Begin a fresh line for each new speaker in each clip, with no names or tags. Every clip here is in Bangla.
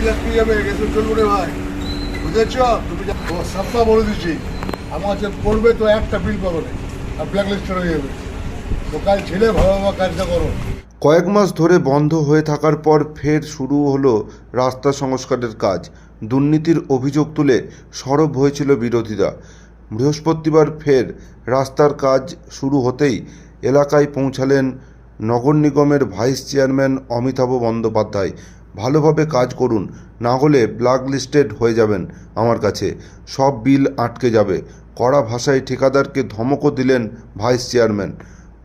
বিল আটকে যাবে গেছে চলবো রে ভাই। বুঝেছ? তুমি যা- সবটা বলে দিচ্ছি আমার কাছে পড়বে তো একটা বিল পাবে না। আর হয়ে যাবে। তো কাল ছেলে ভালো ভালো কাজটা করো।
কয়েক মাস ধরে বন্ধ হয়ে থাকার পর ফের শুরু হলো রাস্তা সংস্কারের কাজ। দুর্নীতির অভিযোগ তুলে সরব হয়েছিল বিরোধীরা। বৃহস্পতিবার ফের রাস্তার কাজ শুরু হতেই এলাকায় পৌঁছালেন নগর নিগমের ভাইস চেয়ারম্যান অমিতাভ বন্দ্যোপাধ্যায়। ভালোভাবে কাজ করুন, না হলে ব্ল্যাক লিস্টেড হয়ে যাবেন আমার কাছে। সব বিল আটকে যাবে। কড়া ভাষায় ঠিকাদারকে ধমকও দিলেন ভাইস চেয়ারম্যান।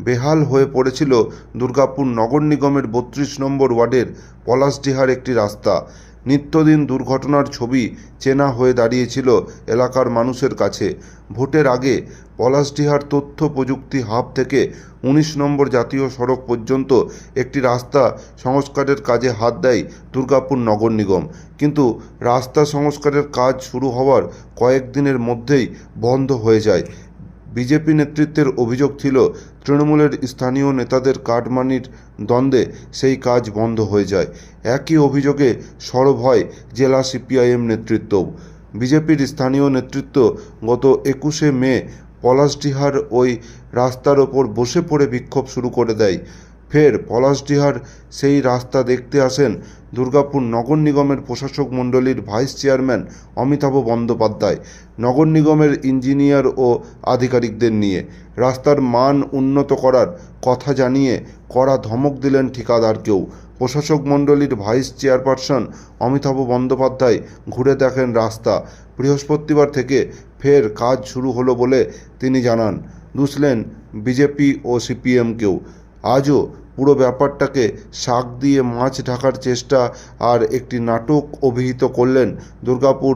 বেহাল হয়ে পড়েছিল দুর্গাপুর নগর নিগমের বত্রিশ নম্বর ওয়ার্ডের পলাশডিহার একটি রাস্তা। নিত্যদিন দুর্ঘটনার ছবি চেনা হয়ে দাঁড়িয়েছিল এলাকার মানুষের কাছে। ভোটের আগে পলাশডিহার তথ্য প্রযুক্তি হাব থেকে উনিশ নম্বর জাতীয় সড়ক পর্যন্ত একটি রাস্তা সংস্কারের কাজে হাত দেয় দুর্গাপুর নগর নিগম। কিন্তু রাস্তা সংস্কারের কাজ শুরু হওয়ার কয়েকদিনের মধ্যেই বন্ধ হয়ে যায়। বিজেপি নেতৃত্বের অভিযোগ ছিল, তৃণমূলের স্থানীয় নেতাদের কাটমানির দ্বন্দ্বে সেই কাজ বন্ধ হয়ে যায়। একই অভিযোগে সরব হয় জেলা সিপিআইএম নেতৃত্বও বিজেপির স্থানীয় নেতৃত্ব গত একুশে মে পলাশডিহার ওই রাস্তার ওপর বসে পড়ে বিক্ষোভ শুরু করে দেয়। ফের পলাশডিহার সেই রাস্তা দেখতে আসেন দুর্গাপুর নগর নিগমের প্রশাসক মণ্ডলীর ভাইস চেয়ারম্যান অমিতাভ বন্দ্যোপাধ্যায়। নগর নিগমের ইঞ্জিনিয়ার ও আধিকারিকদের নিয়ে রাস্তার মান উন্নত করার কথা জানিয়ে কড়া ধমক দিলেন ঠিকাদারকেও প্রশাসক মণ্ডলীর ভাইস চেয়ারপারসন অমিতাভ বন্দ্যোপাধ্যায় ঘুরে দেখেন রাস্তা। বৃহস্পতিবার থেকে ফের কাজ শুরু হলো বলে তিনি জানান। দুষলেন বিজেপি ও সিপিএমকেও আজও পুরো ব্যাপারটাকে শাক দিয়ে মাছ ঢাকার চেষ্টা আর একটি নাটক অভিহিত করলেন দুর্গাপুর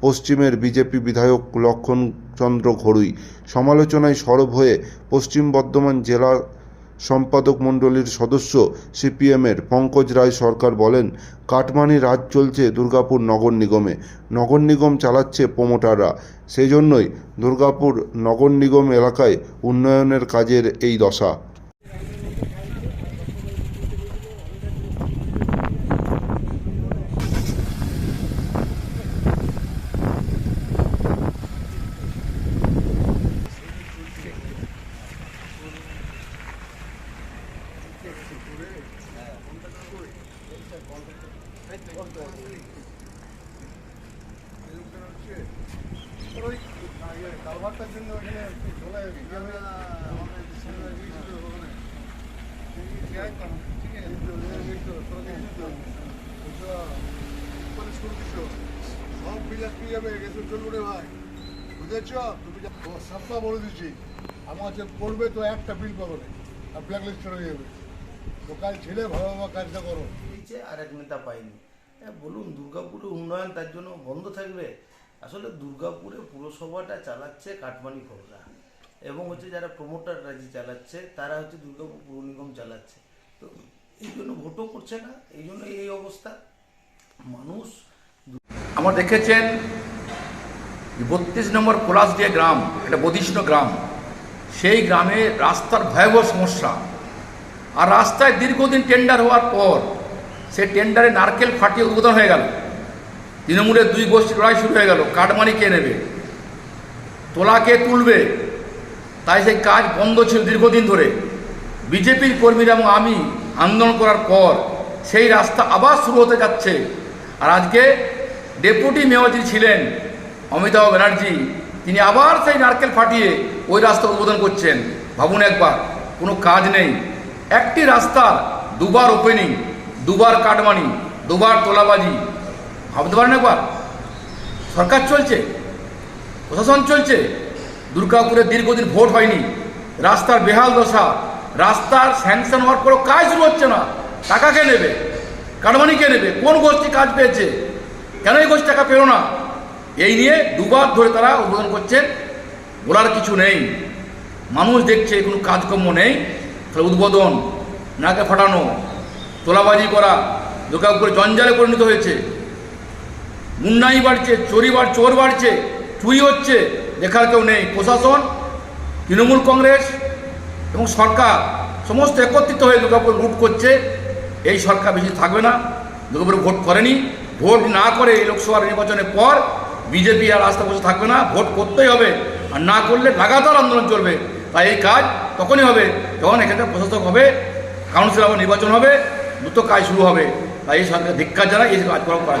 পশ্চিমের বিজেপি বিধায়ক লক্ষণচন্দ্র ঘড়ুই। সমালোচনায় সরব হয়ে পশ্চিম বর্ধমান জেলা সম্পাদক মণ্ডলীর সদস্য সিপিএমের পঙ্কজ রায় সরকার বলেন, কাটমানি রাজ চলছে দুর্গাপুর নগর নিগমে। নগর নিগম চালাচ্ছে প্রমোটাররা। সেই জন্যই দুর্গাপুর নগর নিগম এলাকায় উন্নয়নের কাজের এই দশা।
সব বিল দিচ্ছি পড়বে তো একটা বিল পাবে না ব্ল্যাক যাবে তো ছেলে ভালো ভালো কাজটা করো।
পেয়েছে আর এক নেতা পাইনি বলুন, দুর্গাপুরে উন্নয়ন তার জন্য বন্ধ থাকবে? আসলে দুর্গাপুরে পুরসভাটা চালাচ্ছে কাটমানি খোররা এবং হচ্ছে যারা প্রমোটাররা যে চালাচ্ছে, তারা হচ্ছে দুর্গাপুর পুর নিগম চালাচ্ছে। তো এই জন্য ভোটও করছে না, এই জন্য এই অবস্থা। মানুষ
আমার দেখেছেন বত্রিশ নম্বর পলাশডিয়া গ্রাম একটা বদিষ্ণ গ্রাম। সেই গ্রামে রাস্তার ভয়াবহ সমস্যা। আর রাস্তায় দীর্ঘদিন টেন্ডার হওয়ার পর সেই টেন্ডারে নারকেল ফাটিয়ে উদ্বোধন হয়ে গেল। তৃণমূলের দুই গোষ্ঠী লড়াই শুরু হয়ে গেল। কাটমানি কে নেবে? তোলা কে তুলবে? তাই সেই কাজ বন্ধ ছিল দীর্ঘদিন ধরে। বিজেপির কর্মীরা এবং আমি আন্দোলন করার পর সেই রাস্তা আবার শুরু হতে যাচ্ছে। আর আজকে ডেপুটি মেয়র যিনি ছিলেন, অমিতাভ ব্যানার্জি, তিনি আবার সেই নারকেল ফাটিয়ে ওই রাস্তা উদ্বোধন করছেন। ভাবুন একবার, কোনো কাজ নেই। একটি রাস্তার দুবার ওপেনিং দুবার কাটমানি, দুবার তোলাবাজি। ভাবতে পারেন একবার? সরকার চলছে, প্রশাসন চলছে। দুর্গাপুরে দীর্ঘদিন ভোট হয়নি। রাস্তার বেহাল দশা, রাস্তার স্যাংশন হওয়ার পরও কাজ শুরু হচ্ছে না। টাকা কে নেবে? কাটমানি কে নেবে? কোন গোষ্ঠী কাজ পেয়েছে? কেন এই গোষ্ঠী টাকা পেল না? এই নিয়ে দুবার ধরে তারা উদ্বোধন করছেন। বলার কিছু নেই। মানুষ দেখছে, কোনো কাজকর্ম নেই। তাহলে উদ্বোধন, নাকে ফাটানো। তোলাবাজি করা দোকান করে জঞ্জালে পরিণত হয়েছে। মুন্নাই বাড়ছে, চোরি বাড় চোর বাড়ছে, চুরি হচ্ছে, দেখার কেউ নেই। প্রশাসন, তৃণমূল কংগ্রেস এবং সরকার সমস্ত একত্রিত হয়ে দুর্গাপুর লুট করছে। এই সরকার বেশি থাকবে না। দুর্গাপুর ভোট করেনি। ভোট না করে এই লোকসভার নির্বাচনের পর বিজেপি আর রাস্তা বসে থাকবে না। ভোট করতেই হবে। আর না করলে লাগাতার আন্দোলন চলবে। তাই এই কাজ তখনই হবে যখন এখানে প্রশাসক হবে কাউন্সিল আবার নির্বাচন হবে। দ্রুত কাজ শুরু হবে। তাই সরকার ধিক্ষা যারা এই কাজকর্ম করা